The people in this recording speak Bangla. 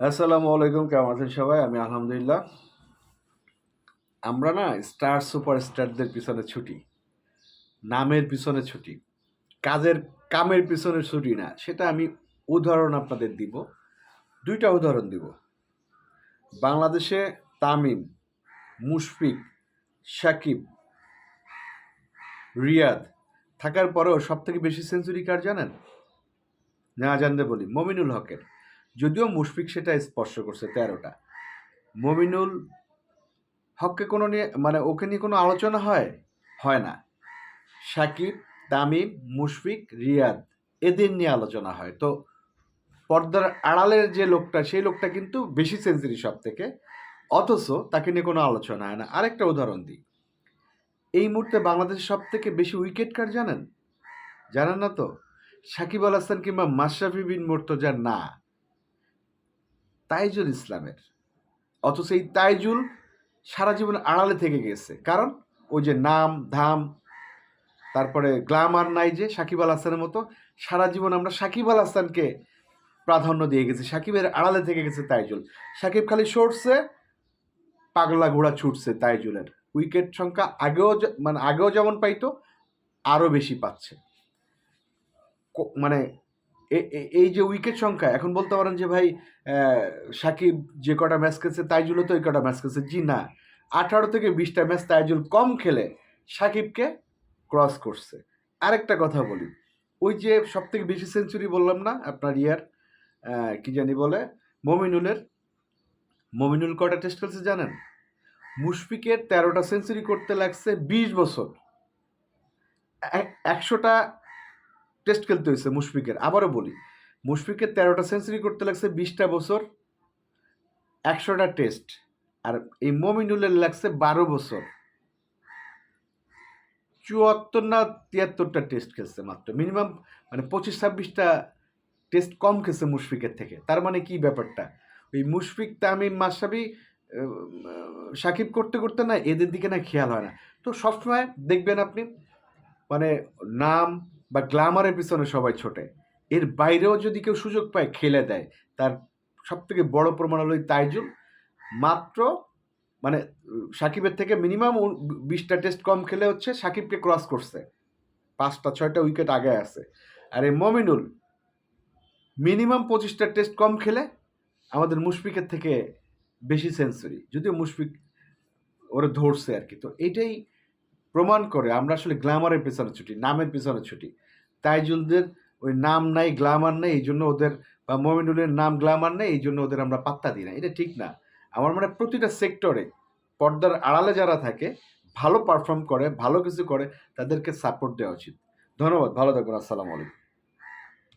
আসসালামু আলাইকুম, কেমন আছেন সবাই? আমি আলহামদুলিল্লাহ। আমরা না স্টার সুপার স্টারদের পিছনে ছুটি। নামের পিছনে ছুটি। কাজের কামের পিছনে ছুটি না, সেটা আমি উদাহরণ আপনাদের দিব। দুইটা উদাহরণ দিব। বাংলাদেশে তামিম, মুশফিক সাকিব রিয়াদ থাকার পরেও সব থেকে বেশি সেঞ্চুরি কার জানেন? না জানতে বলি, মমিনুল হকের। যদিও মুশফিক সেটা স্পর্শ করছে তেরোটা। মমিনুল হককে কোনো নিয়ে মানে ওকে নিয়ে কোনো আলোচনা হয়? হয় না। সাকিব তামিম, মুশফিক, রিয়াদ এদের নিয়ে আলোচনা হয়। তো পর্দার আড়ালের যে লোকটা, সেই লোকটা কিন্তু বেশি সেঞ্চুরি সব থেকে অথচ তাকে নিয়ে কোনো আলোচনা হয় না। আরেকটা উদাহরণ দিই। এই মুহূর্তে বাংলাদেশের সব থেকে বেশি উইকেট কার জানেন? জানেন না তো? সাকিব আল হাসান কিংবা মাশরাফি বিন মুর্তজার না। তাইজুল ইসলামের। অথচ এই তাইজুল সারা জীবন আড়ালে থেকে গেছে। কারণ ওই যে নাম, ধাম, তারপরে গ্লামার নাই যে সাকিব আল হাসানের মতো, সারা জীবন আমরা সাকিব আল হাসানকে প্রাধান্য দিয়ে গেছি। সাকিবের আড়ালে থেকে গেছে তাইজুল। সাকিব খালি সরছে, পাগলা ঘোড়া ছুটছে তাইজুলের। উইকেট সংখ্যা আগেও মানে আগেও যেমন পাইতো, আরও বেশি পাচ্ছে। মানে এই যে উইকেট সংখ্যা, এখন বলতে পারেন যে ভাই সাকিব যে কটা ম্যাচ খেলছে, তাইজুলও তো ওই কটা ম্যাচ খেলছে, জি না। আঠারো থেকে বিশটা ম্যাচ তাইজুল কম খেলে সাকিবকে ক্রস করছে। আরেকটা কথা বলি, ওই যে সব থেকে বেশি সেঞ্চুরি বললাম না, আপনার ইয়ার কি জানি বলে, মমিনুলের, মমিনুল কটা টেস্ট খেলছে জানেন? মুশফিকের তেরোটা সেঞ্চুরি করতে লাগছে বিশ বছর। এক- একশোটা টেস্ট খেলতে হয়েছে মুশফিকের। আবারও বলি মুশফিকের তেরোটা সেঞ্চুরি করতে লাগছে বিশটা বছর, একশোটা টেস্ট আর এই মমিনুলের লাগছে বারো বছর। চুয়াত্তর না তিয়াত্তরটা টেস্ট খেলছে মাত্র। মিনিমাম মানে পঁচিশ ছাব্বিশটা টেস্ট কম খেলছে মুশফিকের থেকে। তার মানে কি ব্যাপারটা? ওই মুশফিক, তামিম মাসাবি সাকিব করতে করতে না এদের দিকে না খেয়াল হয় না। তো সবসময় দেখবেন আপনি মানে নাম বা গ্ল্যামারের পিছনে সবাই ছোটে। এর বাইরেও যদি কেউ সুযোগ পায়, খেলে দেয়। তার সব থেকে বড় প্রমাণ হলো তাইজুল। মাত্র মানে সাকিবের থেকে মিনিমাম বিশটা টেস্ট কম খেলে হচ্ছে সাকিবকে ক্রস করছে। পাঁচটা, ছয়টা উইকেট আগে আছে। আর এই মমিনুল মিনিমাম পঁচিশটা টেস্ট কম খেলে আমাদের মুশফিকের থেকে বেশি সেঞ্চুরি যদিও মুশফিক ওরা ধরছে আর কি। তো এটাই প্রমাণ করে আমরা আসলে গ্ল্যামারের পেছনে ছুটি, নামের পেছনে ছুটি। তাইজুলদের ওই নাম নাই, গ্ল্যামার নেই এই জন্য ওদের বা মমিনুলের নাম গ্ল্যামার নেই এই জন্য ওদের আমরা পাত্তা দিই না। এটা ঠিক না। আমার মানে প্রতিটা সেক্টরে পর্দার আড়ালে যারা থাকে, ভালো পারফর্ম করে, ভালো কিছু করে, তাদেরকে সাপোর্ট দেওয়া উচিত। ধন্যবাদ। ভালো থাকবেন। আসসালামু আলাইকুম।